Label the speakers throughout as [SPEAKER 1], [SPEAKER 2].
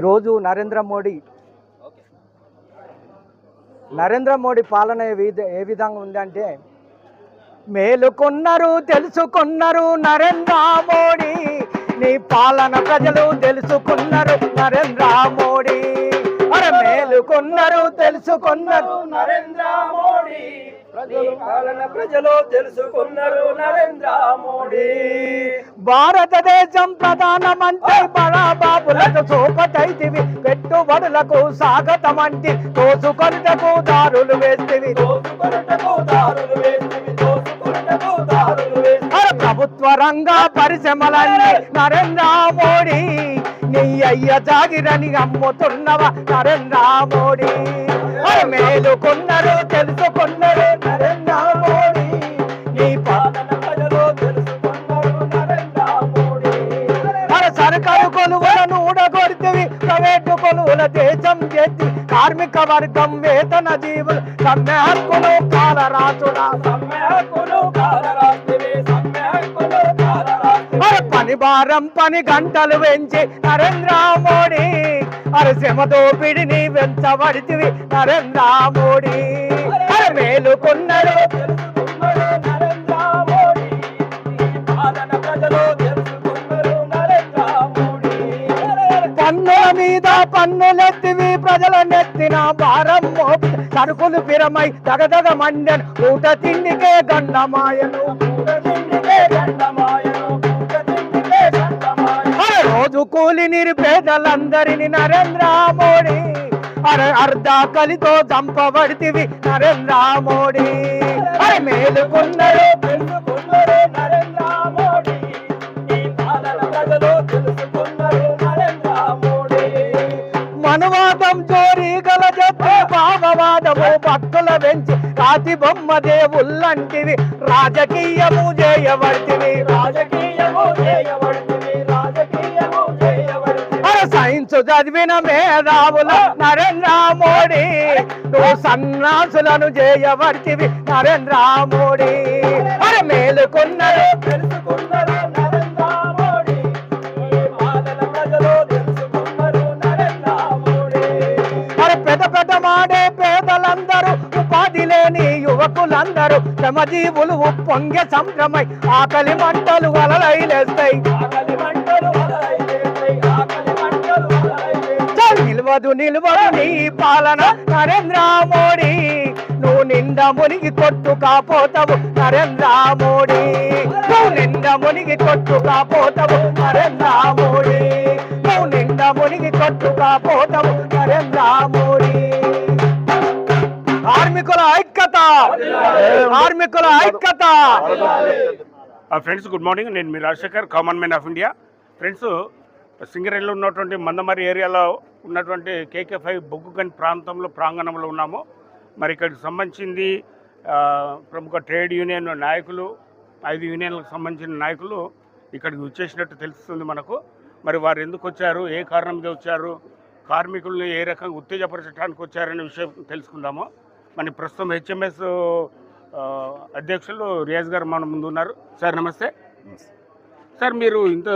[SPEAKER 1] ఈరోజు నరేంద్ర మోడీ నరేంద్ర మోడీ పాలన ఏ విధంగా ఉందంటే మేలుకున్నారు తెలుసుకున్నారు నరేంద్ర మోడీ. నీ పాలన ప్రజలు తెలుసుకున్నారు నరేంద్ర మోడీ. అరే మేలుకున్నారు తెలుసుకున్నారు
[SPEAKER 2] నరేంద్ర మోడీ. ప్రజలు పాలన ప్రజలు తెలుసుకున్నారు నరేంద్ర మోడీ.
[SPEAKER 1] భారతదేశం ప్రధానమంత్రి బడాబాబులకు చూపటైతివి పెట్టుబడులకు స్వాగతమంటి తోసుకొనుటకు దారులు వేస్తివి. ప్రభుత్వ రంగ పరిశ్రమలన్నీ నరేంద్ర మోడీ. నీ అయ్య జాగిరని అమ్ముతున్నవా నరేంద్ర మోడీ. మేలుకున్నారు తెలుసుకున్నారు నరేంద్ర మోడీ. కొలువుల దేశం చేతి కార్మిక వర్గం వేతన జీవులు సమ్మె హక్కులు కాలరాసుడా
[SPEAKER 2] సమ్మె హక్కులు సమ్మె
[SPEAKER 1] పని భారం పని గంటలు పెంచి నరేంద్ర మోడీ. అరే శ్రమ దోపిడిని వెంచబడితివి నరేంద్ర మోడీ. అరే నెత్తిన భారం మోపి. సరుకులు పిరమై దగదగ మండెన్. ఊట తిండికే గండమాయను రోజు కూలి నిరుపేదలందరిని నరేంద్ర మోడీ. అరే అర్ధ కలితో చంపబడితివి నరేంద్ర మోడీ. అరే! మేలుకున్నారు
[SPEAKER 2] నరేంద్ర మోడీ.
[SPEAKER 1] రాతి బొమ్మ దేవుళ్ళంటివి. రాజకీయము చేయబడితివి
[SPEAKER 2] రాజకీయము
[SPEAKER 1] సైన్స్ చదివిన మేధావుల నరేంద్ర మోడీ. నువ్వు సన్నాసులను చేయబడితివి నరేంద్ర మోడీ. అరే మేలుకున్నారు యువకులందరూ శ్రమజీవులు పొంగే సంభ్రమై ఆకలి మంటలు అలలైలేస్తాయి
[SPEAKER 2] ఆకలి మంటలు మొదలైపోతాయి
[SPEAKER 1] నిల్వదు నిల్వదు నీ పాలన నరేంద్ర మోడీ. నువ్వు నిండా మునిగి కొట్టు కాపోతావు నరేంద్ర మోడీ. నువ్వు నిండా మునిగి కొట్టు కాపోతావు నరేంద్ర మోడీ. నువ్వు నిండా మునిగి కొట్టు కాపోతావు నరేంద్ర మోడీ. కార్మికుల కార్మికుల ఐక్యత.
[SPEAKER 3] Friends good morning. నేను మీ Rajasekhar common man of India. Friends సింగరేణిలో ఉన్నటువంటి మందమరి ఏరియాలో ఉన్నటువంటి కేకే ఫైవ్ బొగ్గుగన్ ప్రాంతంలో ప్రాంగణంలో ఉన్నాము. మరి ఇక్కడికి సంబంధించింది ఆ, ప్రముఖ ట్రేడ్ యూనియన్ నాయకులు ఐదు యూనియన్లకు సంబంధించిన నాయకులు ఇక్కడికి వచ్చేసినట్టు తెలుస్తుంది మనకు. మరి వారు ఎందుకు వచ్చారు ఏ కారణం మీద వచ్చారు కార్మికుల్ని ఏ రకంగా ఉత్తేజపరచడానికి వచ్చారనే విషయం తెలుసుకుందాము. మన ప్రస్తుతం హెచ్ఎంఎస్ అధ్యక్షులు రియాజ్ గారు మన ముందు ఉన్నారు. సార్ నమస్తే. సార్ మీరు ఇంత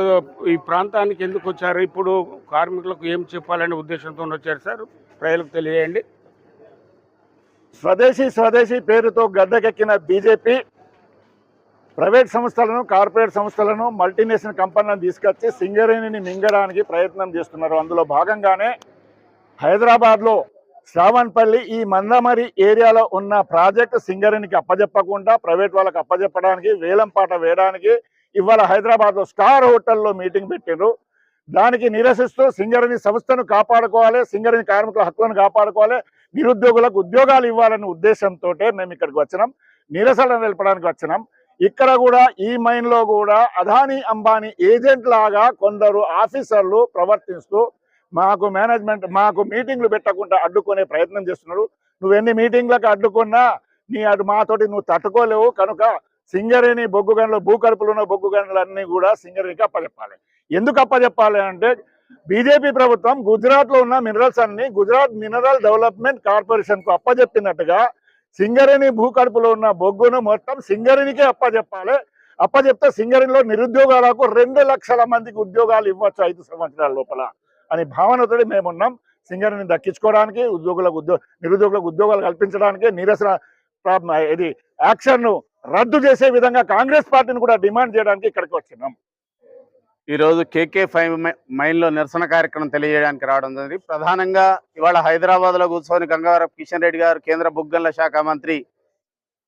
[SPEAKER 3] ఈ ప్రాంతానికి ఎందుకు వచ్చారు? ఇప్పుడు కార్మికులకు ఏం చెప్పాలనే ఉద్దేశంతో వచ్చారు సార్. ప్రజలకు తెలియజేయండి.
[SPEAKER 4] స్వదేశీ స్వదేశీ పేరుతో గద్దెకెక్కిన బీజేపీ ప్రైవేట్ సంస్థలను కార్పొరేట్ సంస్థలను మల్టీనేషనల్ కంపెనీలను తీసుకొచ్చి సింగరేణిని మింగడానికి ప్రయత్నం చేస్తున్నారు. అందులో భాగంగానే హైదరాబాద్లో శ్రావణపల్లి ఈ మందమరి ఏరియాలో ఉన్న ప్రాజెక్ట్ సింగరేణికి అప్పజెప్పకుండా ప్రైవేట్ వాళ్ళకి అప్పజెప్పడానికి వేలంపాట వేయడానికి ఇవాళ హైదరాబాద్లో స్టార్ హోటల్లో మీటింగ్ పెట్టిండ్రు. దానికి నిరసిస్తూ సింగరేణి సంస్థను కాపాడుకోవాలి సింగరేణి కార్మికుల హక్కులను కాపాడుకోవాలి నిరుద్యోగులకు ఉద్యోగాలు ఇవ్వాలనే ఉద్దేశంతో మేము ఇక్కడికి వచ్చినాం. నిరసన నిలపడానికి వచ్చినాం. ఇక్కడ కూడా ఈ మైన్లో కూడా అదానీ అంబానీ ఏజెంట్ లాగా కొందరు ఆఫీసర్లు ప్రవర్తిస్తూ మాకు మేనేజ్మెంట్ మాకు మీటింగ్లు పెట్టకుండా అడ్డుకునే ప్రయత్నం చేస్తున్నారు నువ్వు ఎన్ని మీటింగ్లకు అడ్డుకున్నా నీ అటు మాతోటి నువ్వు తట్టుకోలేవు. కనుక సింగరేణి బొగ్గు గనులు భూకడుపులు ఉన్న బొగ్గు గనులన్నీ కూడా సింగరేణికి అప్పచెప్పాలి ఎందుకు అప్పచెప్పాలి అంటే బీజేపీ ప్రభుత్వం గుజరాత్లో ఉన్న మినరల్స్ అన్ని గుజరాత్ మినరల్ డెవలప్మెంట్ కార్పొరేషన్కు అప్పచెప్పినట్టుగా సింగరేణి భూకడుపులో ఉన్న బొగ్గును మొత్తం సింగరేణికే అప్పచెప్పాలి అప్పచెప్తే సింగరేణిలో నిరుద్యోగాలకు రెండు లక్షల మందికి ఉద్యోగాలు ఇవ్వచ్చు ఐదు సంవత్సరాల లోపల. అనే భావనతో మేమున్నాం. సింగరేణిని దక్కించుకోవడానికి ఉద్యోగులకు ఉద్యోగ నిరుద్యోగులకు ఉద్యోగాలు కల్పించడానికి నిరసన ఇది యాక్షన్ను రద్దు చేసే విధంగా కాంగ్రెస్ పార్టీని కూడా డిమాండ్ చేయడానికి ఇక్కడికి వచ్చినాం.
[SPEAKER 5] ఈరోజు కేకే ఫైవ్ మైన్లో నిరసన కార్యక్రమం తెలియజేయడానికి రావడం జరిగింది. ప్రధానంగా ఇవాళ హైదరాబాద్లో కూర్చొని గంగవరం కిషన్ రెడ్డి గారు కేంద్ర బుగ్గన్ల శాఖ మంత్రి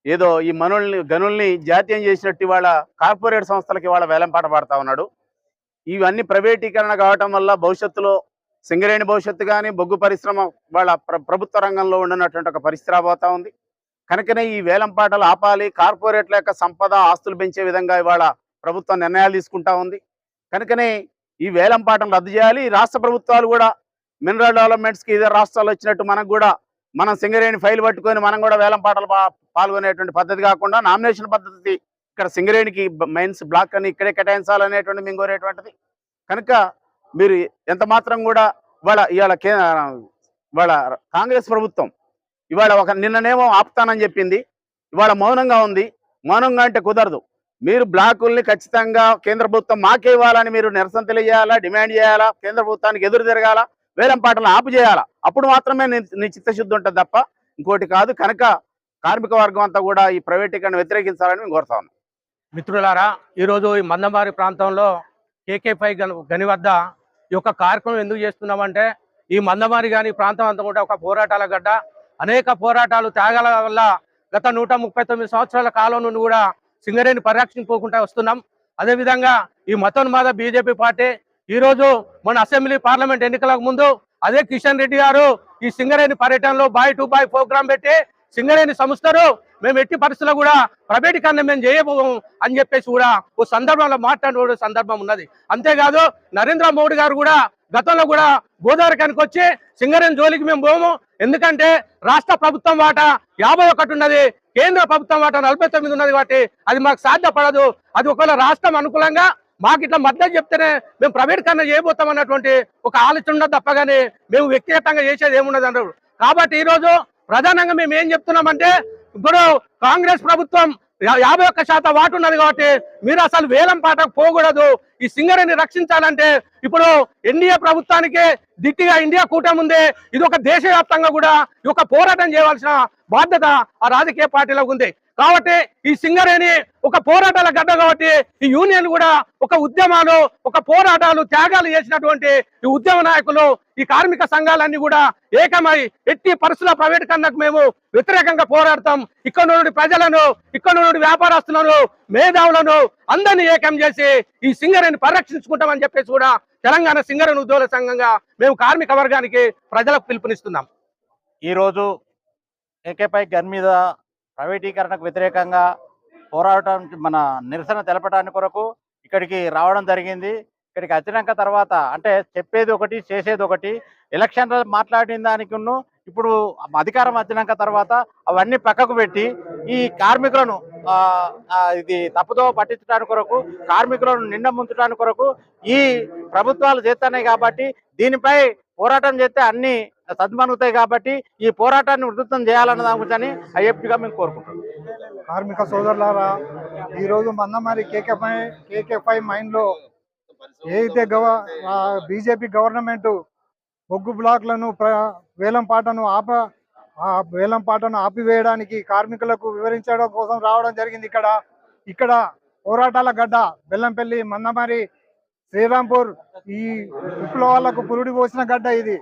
[SPEAKER 5] ఏదో ఈ మనుల్ని గనుల్ని జాతీయం చేసినట్టు ఇవాళ కార్పొరేట్ సంస్థలకు ఇవాళ వేలంపాట పాడుతూ ఉన్నాడు. ఇవన్నీ ప్రైవేటీకరణ కావటం వల్ల భవిష్యత్తులో సింగరేణి భవిష్యత్తు కానీ బొగ్గు పరిశ్రమ వాళ్ళ ప్రభుత్వ రంగంలో ఉండనటువంటి ఒక పరిస్థితి రాబోతా ఉంది. కనుకనే ఈ వేలంపాటలు ఆపాలి కార్పొరేట్ల యొక్క సంపద ఆస్తులు పెంచే విధంగా ఇవాళ ప్రభుత్వం నిర్ణయాలు తీసుకుంటా ఉంది. కనుకనే ఈ వేలం పాటను రద్దు చేయాలి. ఈ రాష్ట్ర ప్రభుత్వాలు కూడా మినరల్ డెవలప్మెంట్స్కి ఇదే రాష్ట్రాలు వచ్చినట్టు మనకు కూడా మనం సింగరేణి ఫైల్ పట్టుకొని మనం కూడా వేలం పాటలు పాల్గొనేటువంటి పద్ధతి కాకుండా నామినేషన్ పద్ధతి ఇక్కడ సింగరేణికి మైన్స్ బ్లాక్ అని ఇక్కడే కేటాయించాలనేటువంటి మేము కోరేటువంటిది కనుక మీరు ఎంత మాత్రం కూడా ఇవాళ ఇవాళ వాళ్ళ వాళ్ళ కాంగ్రెస్ ప్రభుత్వం ఇవాళ ఒక నిన్ననేమో ఆపుతానని చెప్పింది. ఇవాళ మౌనంగా ఉంది. మౌనంగా అంటే కుదరదు. మీరు బ్లాకుల్ని ఖచ్చితంగా కేంద్ర ప్రభుత్వం మాకే ఇవ్వాలని మీరు నిరసన తెలియజేయాలా డిమాండ్ చేయాలా కేంద్ర ప్రభుత్వానికి ఎదురు తిరగాల వేలం పాటలను ఆపు చేయాలా? అప్పుడు మాత్రమే నీ నీ చిత్తశుద్ధి ఉంటుంది తప్ప ఇంకోటి కాదు. కనుక కార్మిక వర్గం అంతా కూడా ఈ ప్రైవేటీకరణ వ్యతిరేకించాలని మేము కోరుతా ఉన్నాం.
[SPEAKER 6] మిత్రులారా ఈరోజు ఈ మందమారి ప్రాంతంలో కేకే పై గని గని వద్ద ఈ యొక్క కార్యక్రమం ఎందుకు చేస్తున్నామంటే ఈ మందమారి గాని ప్రాంతం అంతా కూడా ఒక పోరాటాల గడ్డ. అనేక పోరాటాలు త్యాగాల వల్ల గత నూట ముప్పై తొమ్మిది సంవత్సరాల కాలం నుండి కూడా సింగరేణి పరిరక్షించుకోకుండా వస్తున్నాం. అదేవిధంగా ఈ మతోన్మాద బీజేపీ పార్టీ ఈ రోజు మన అసెంబ్లీ పార్లమెంట్ ఎన్నికలకు ముందు అదే కిషన్ రెడ్డి గారు ఈ సింగరేణి పర్యటనలో బాయ్ టు బాయ్ ప్రోగ్రాం పెట్టి సింగరేణి సంస్థను మేము ఎట్టి పరిస్థితుల్లో కూడా ప్రైవేటీకరణ మేము చేయబోము అని చెప్పేసి కూడా ఓ సందర్భంలో మాట్లాడే సందర్భం ఉన్నది. అంతేకాదు నరేంద్ర మోడీ గారు కూడా గతంలో కూడా గోదావరి కనుక వచ్చి సింగరేణి జోలికి మేము పోము ఎందుకంటే రాష్ట్ర ప్రభుత్వం వాట యాభై ఒకటి ఉన్నది కేంద్ర ప్రభుత్వం వాట నలభై తొమ్మిది ఉన్నది కాబట్టి అది మాకు సాధ్యపడదు. అది ఒకవేళ రాష్ట్రం అనుకూలంగా మాకు ఇట్లా మద్దతు చెప్తేనే మేము ప్రైవేటీకరణ చేయబోతాం అన్నటువంటి ఒక ఆలోచన ఉన్నది తప్పగానే మేము వ్యక్తిగతంగా చేసేది ఏమున్నది అన్నారు కాబట్టి ఈరోజు ప్రధానంగా మేము ఏం చెప్తున్నామంటే ఇప్పుడు కాంగ్రెస్ ప్రభుత్వం యా- యాభై ఒక్క శాతం వాటు ఉన్నది కాబట్టి మీరు అసలు వేలం పాటకు పోకూడదు. ఈ సింగరేణి రక్షించాలంటే ఇప్పుడు ఎన్డీఏ ప్రభుత్వానికి దిట్టిగా ఇండియా కూటమి ఉంది. ఇది ఒక దేశవ్యాప్తంగా కూడా ఈ ఒక పోరాటం చేయవలసిన బాధ్యత ఆ రాజకీయ పార్టీలకు ఉంది. కాబట్టి ఈ సింగరేణి ఒక పోరాటాల గడ్డ కాబట్టి ఈ యూనియన్ కూడా ఒక ఉద్యమాలు ఒక పోరాటాలు త్యాగాలు చేసినటువంటి ఈ ఉద్యమ నాయకులు ఈ కార్మిక సంఘాలన్నీ కూడా ఏకమై ఎట్టి పరిస్థితుల కన్నాకు మేము వ్యతిరేకంగా పోరాడతాం. ఇక్కడ నుండి ప్రజలను ఇక్కడ నుండి వ్యాపారస్తులను మేధావులను అందరినీ ఏకం చేసి ఈ సింగరేణి పరిరక్షించుకుంటామని చెప్పేసి కూడా తెలంగాణ సింగరేణి ఉద్యోగుల సంఘంగా మేము కార్మిక వర్గానికి ప్రజలకు పిలుపునిస్తున్నాం.
[SPEAKER 7] ఈరోజు ఏకేపై గన్ మీద ప్రైవేటీకరణకు వ్యతిరేకంగా పోరాటం మన నిరసన తెలపడానికి కొరకు ఇక్కడికి రావడం జరిగింది. ఇక్కడికి వచ్చినాక తర్వాత అంటే చెప్పేది ఒకటి చేసేది ఒకటి ఎలక్షన్లో మాట్లాడిన దానికిను ఇప్పుడు అధికారం వచ్చినాక తర్వాత అవన్నీ పక్కకు పెట్టి ఈ కార్మికులను ఇది తప్పుదో పట్టించడానికి కొరకు కార్మికులను నిండ ముంచడానికి కొరకు ఈ ప్రభుత్వాలు చేస్తున్నాయి కాబట్టి దీనిపై పోరాటం చేస్తే అన్ని సద్మనుగుతాయి కాబట్టి ఈ పోరాటాన్ని ఉధృతం చేయాలన్న దాని ఐఎఫ్టీగా మేము కోరుకుంటున్నాం.
[SPEAKER 2] కార్మిక సోదరులారా ఈరోజు మందమారి కేకేఫై కేకేఫై కేకే ఫైవ్ మైన్లో ఏదైతే గవ బీజేపీ గవర్నమెంట్ బొగ్గు బ్లాక్లను వేలం పాటను ఆప వేలం పాటను ఆపివేయడానికి కార్మికులకు వివరించడం కోసం రావడం జరిగింది ఇక్కడ. ఇక్కడ పోరాటాల గడ్డ బెల్లంపల్లి మందమారి శ్రీరాంపూర్ ఈ విప్లవాలకు పురుడి పోసిన గడ్డ ఇది.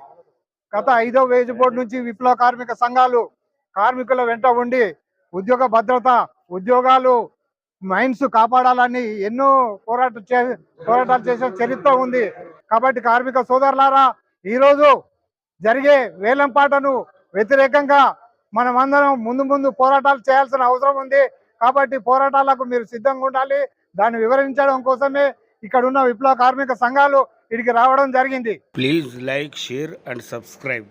[SPEAKER 2] గత ఐదో వేజ్ బోర్డు నుంచి విప్లవ కార్మిక సంఘాలు కార్మికుల వెంట ఉండి ఉద్యోగ భద్రత ఉద్యోగాలు మైన్స్ కాపాడాలని ఎన్నో పోరాట చే పోరాటాలు చేసిన చరిత్ర ఉంది. కాబట్టి కార్మిక సోదరులారా ఈరోజు జరిగే వేలం పాటను వ్యతిరేకంగా మనమందరం ముందు ముందు పోరాటాలు చేయాల్సిన అవసరం ఉంది. కాబట్టి పోరాటాలకు మీరు సిద్ధంగా ఉండాలి. దాన్ని వివరించడం కోసమే ఇక్కడ ఉన్న విప్లవ కార్మిక సంఘాలు ఇక్కడికి రావడం జరిగింది.
[SPEAKER 3] Please like share and subscribe